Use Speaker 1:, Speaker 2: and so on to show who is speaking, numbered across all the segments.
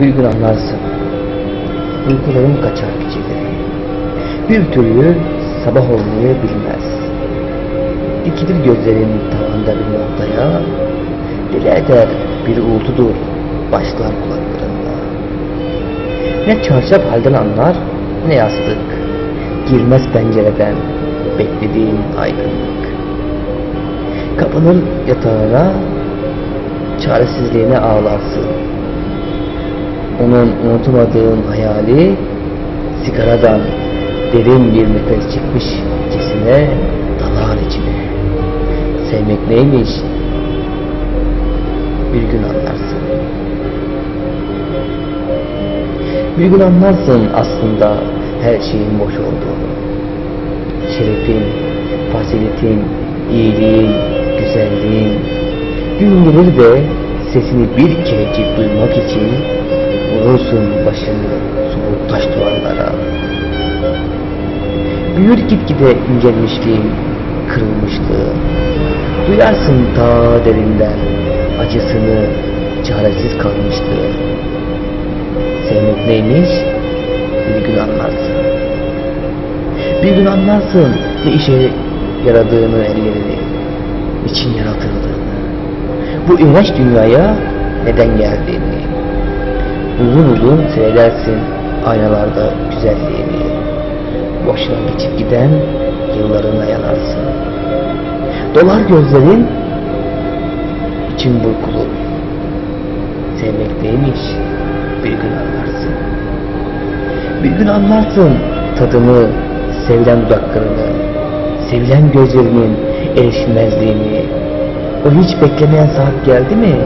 Speaker 1: bir gün anlarsın. Uykularım kaçar geceleri. Bir türlü sabah olmayı bilmez. Dikilir gözlerin tavanda bir noktaya, dile eder bir uğultudur başlar kulaklarında. Ne çarşaf halden anlar, ne yastık, girmez pencereden beklediğin aydınlık. Kapının yatağına, çaresizliğine ağlarsın. Onun unutamadığın hayali, sigaradan derin bir nefes çekmişçesine dalar içine. Sevmek neymiş? Bir gün anlarsın. Bir gün anlarsın aslında her şeyin boş olduğunu. Şerefin, faziletin, iyiliğin, güzelliğin. Gün gelir de sesini bir kerecik duymak için vurursun başını soğuk taş duvarlara. Büyür gitgide incelmişliğin, kırılmışlığın. Duyarsın ta derinden acısını, çaresiz kalmışlığı. Sevmek neymiş? Bir gün anlarsın. Bir gün anlarsın ne işe yaradığını ellerini, için yaratıldığını, bu iğrenç dünyaya neden geldiğini. Uzun uzun seyredersin aynalarda güzelliğini. Boşuna geçip giden yıllarına yanarsın. Dolar gözlerin, için burkulur. Sevmek neymiş? Bir gün anlarsın. Bir gün anlarsın tadını, sevilen dudaklarını, sevilen gözlerinin erişilmezliğini. O hiç beklemeyen saat geldi mi?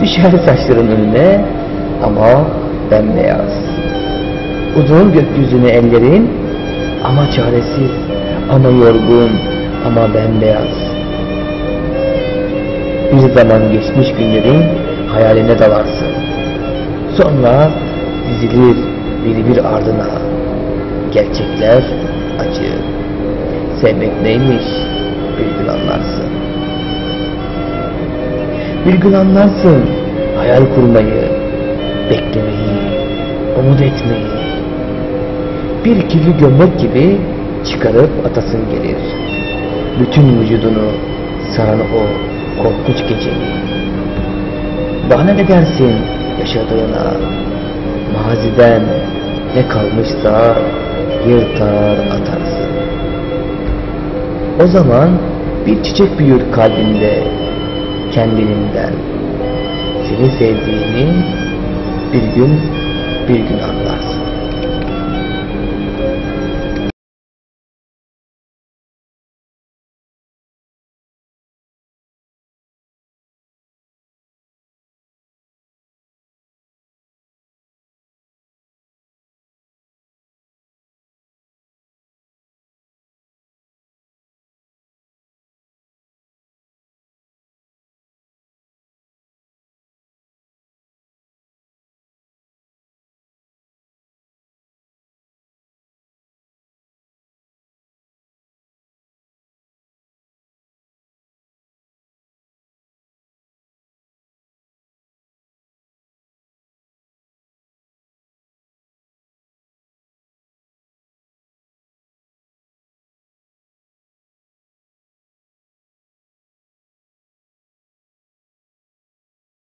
Speaker 1: Düşer saçların önüne ama bembeyaz. Uzun gökyüzüne ellerin ama çaresiz, ama yorgun, ama bembeyaz. Bir zaman geçmiş günlerin hayaline dalarsın. Sonra dizilir biri bir ardına. Gerçekler acı. Sevmek neymiş bir gün anlarsın. Bir gün anlarsın hayal kurmayı, beklemeyi, umut etmeyi. Bir kirli gömlek gibi çıkarıp atasın gelir. Bütün vücudunu saran o korkunç geceyi. Bahane edersin yaşadığına, maziden ne kalmışsa yırtar atarsın. O zaman bir çiçek büyür kalbinde kendiliğinden. Seni sevdiğini bir gün bir gün anlarsın.